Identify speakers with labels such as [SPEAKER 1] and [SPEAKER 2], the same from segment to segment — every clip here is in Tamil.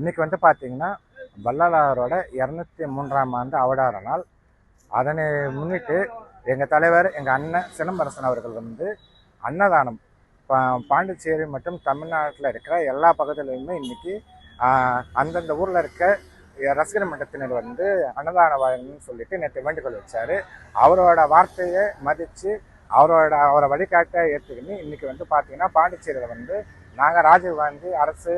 [SPEAKER 1] இன்றைக்கி வந்து பார்த்திங்கன்னா வள்ளலாரோட இரநூத்தி மூன்றாம் ஆண்டு அவடார நாள். அதனை முன்னிட்டு எங்கள் தலைவர் எங்கள் அண்ணன் சிலம்பரசன் அவர்கள் வந்து அன்னதானம் பா- பாண்டிச்சேரி மற்றும் தமிழ்நாட்டில் இருக்கிற எல்லா பகுதியிலையுமே இன்றைக்கி அந்தந்த ஊரில் இருக்க ரசிகர் மன்றத்தினர் வந்து அன்னதான வழங்கணும்னு சொல்லிட்டு நேற்று வேண்டுகோள் வச்சார். அவரோட வார்த்தையை மதித்து அவரோட அவரை வழிகாட்ட ஏற்றுக்கின்னு இன்னைக்கு வந்து பார்த்தீங்கன்னா பாண்டிச்சேரியில் வந்து நாங்கள் ராஜீவ்காந்தி அரசு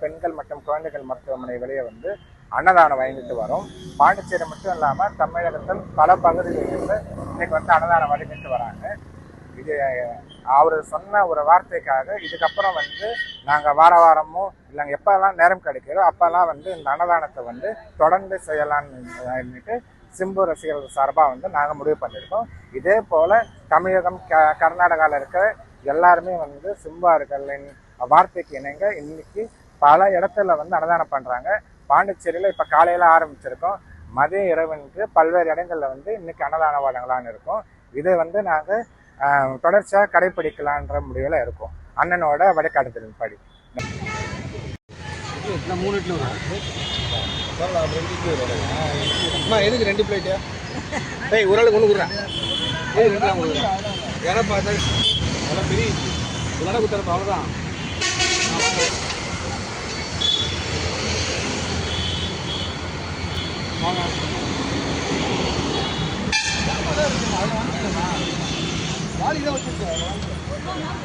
[SPEAKER 1] பெண்கள் மற்றும் குழந்தைகள் மருத்துவமனை வெளியே வந்து அன்னதானம் வழங்கிட்டு வரோம். பாண்டிச்சேரி மட்டும் இல்லாமல் தமிழகத்தில் பல பகுதிகளிலிருந்து இன்னைக்கு வந்து அன்னதானம் வழங்கிட்டு வராங்க. இது அவர் சொன்ன ஒரு வார்த்தைக்காக இதுக்கப்புறம் வந்து நாங்கள் வார வாரமும் இல்லைங்க எப்போல்லாம் நேரம் கிடைக்கிறோ அப்போல்லாம் வந்து இந்த அன்னதானத்தை வந்து தொடர்ந்து செய்யலான்னு சிம்பு ரசிகர்கள் சார்பாக வந்து நாங்கள் முடிவு பண்ணியிருக்கோம். இதே போல் தமிழகம் க கர்நாடகாவில் இருக்க எல்லாருமே வந்து சிம்பார்களின் வார்த்தைக்கு இணங்க. இன்னைக்கு பல இடத்துல வந்து அன்னதானம் பண்ணுறாங்க பாண்டிச்சேரியில் இப்போ காலையில் ஆரம்பிச்சிருக்கோம். மதிய இரவுக்கு பல்வேறு இடங்களில் வந்து இன்னைக்கு அன்னதான வழங்கலான்னு இருக்கோம். இதை வந்து நாங்கள் தொடர்ச்சியாக கடைப்பிடிக்கலான்ற முடிவில் இருக்கோம். அண்ணனோட வழிகாட்டுதலின்
[SPEAKER 2] நான் மூணு இட்லி அம்மா எதுக்கு ரெண்டு பிளேட்டு டேய் ஒரு ஆளுக்கு ஒன்று கொடுறேன் ஏய் ரெண்டு தான் கொடுக்குறேன் ஏன்னா பார்த்தா அதெல்லாம் பெரிய இதெல்லாம் கொடுத்துறப்ப அவ்வளோதான். வாங்க. வாடி தான் வச்சுருக்கோம்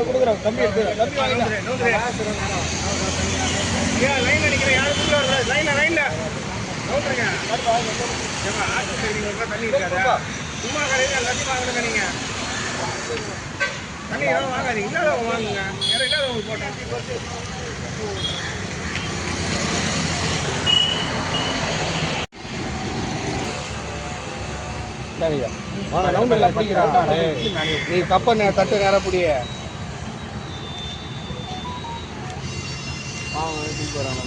[SPEAKER 2] கொடுக்குறோம். தம்பி எடுத்து தம்பி வாங்கிக்கிறேன் லைன் அடிக்கிறேன் யாரும் லைன்ல லைன்ல தண்ணி இருக்காதா சும்மா கடையில் எல்லாத்தையும் வாங்குங்க நீங்க? தண்ணி எல்லாம் வாங்காதீங்க. இல்லாதவங்க வாங்குங்க. யாரும் இல்லாதவங்க போட்டேன். நீ கப்ப தட்டு நேரம் பாவம் தூக்கி வராங்க